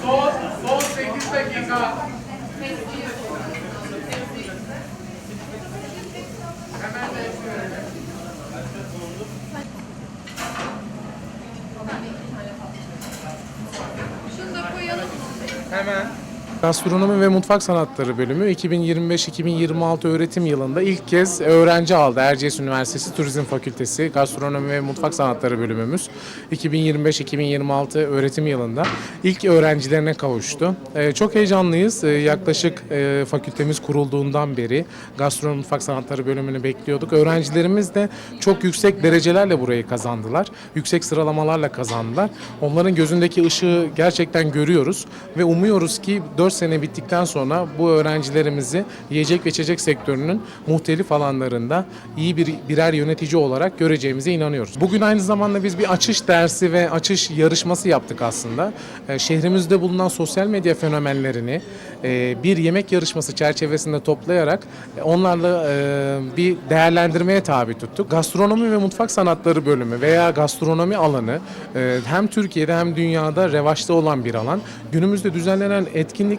Son, son 8 dakika. Hemen de Şunu da koyalım. Hemen. Gastronomi ve Mutfak Sanatları bölümü 2025-2026 öğretim yılında ilk kez öğrenci aldı. Erciyes Üniversitesi Turizm Fakültesi Gastronomi ve Mutfak Sanatları bölümümüz 2025-2026 öğretim yılında ilk öğrencilerine kavuştu. Ee, çok heyecanlıyız. Ee, yaklaşık e, fakültemiz kurulduğundan beri Gastronomi Mutfak Sanatları bölümünü bekliyorduk. Öğrencilerimiz de çok yüksek derecelerle burayı kazandılar. Yüksek sıralamalarla kazandılar. Onların gözündeki ışığı gerçekten görüyoruz ve umuyoruz ki 4 sene bittikten sonra bu öğrencilerimizi yiyecek ve içecek sektörünün muhtelif alanlarında iyi bir birer yönetici olarak göreceğimize inanıyoruz. Bugün aynı zamanda biz bir açış dersi ve açış yarışması yaptık aslında. Ee, Şehrimizde bulunan sosyal medya fenomenlerini e, bir yemek yarışması çerçevesinde toplayarak e, onlarla e, bir değerlendirmeye tabi tuttuk. Gastronomi ve mutfak sanatları bölümü veya gastronomi alanı hem Türkiye'de hem dünyada revaçta olan bir alan. Günümüzde düzenlenen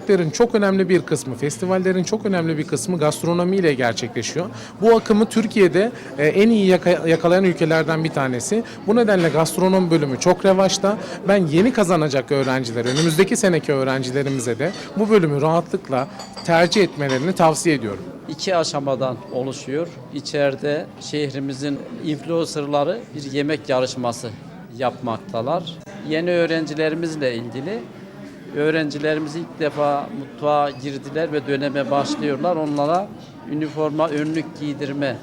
etkinliklerin çok önemli bir kısmı, festivallerin çok önemli bir kısmı gastronomi ile gerçekleşiyor. Bu akımı Türkiye'de e, en iyi yaka- yakalayan ülkelerden bir tanesi. Bu nedenle gastronomi bölümü çok revaçta. Ben yeni kazanacak öğrenciler, önümüzdeki seneki öğrencilerimize de bu bölümü rahatlıkla tercih etmelerini tavsiye ediyorum. iki aşamadan oluşuyor. İçeride şehrimizin influencerları bir yemek yarışması yapmaktalar. Yeni öğrencilerimizle ilgili öğrencilerimiz ilk defa mutfağa girdiler ve döneme başlıyorlar. Onlara üniforma, önlük giydirme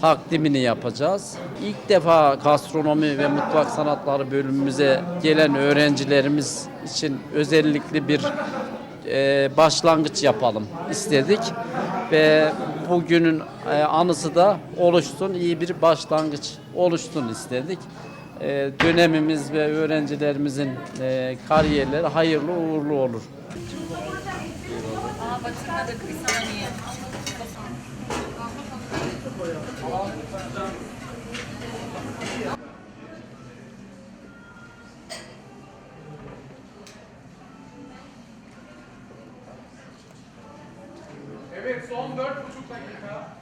takdimini yapacağız. İlk defa gastronomi ve mutfak sanatları bölümümüze gelen öğrencilerimiz için özellikle bir e, başlangıç yapalım istedik ve bugünün e, anısı da oluşsun, iyi bir başlangıç oluşsun istedik. E, dönemimiz ve öğrencilerimizin e, kariyerleri hayırlı uğurlu olur. Evet son dört buçuk dakika.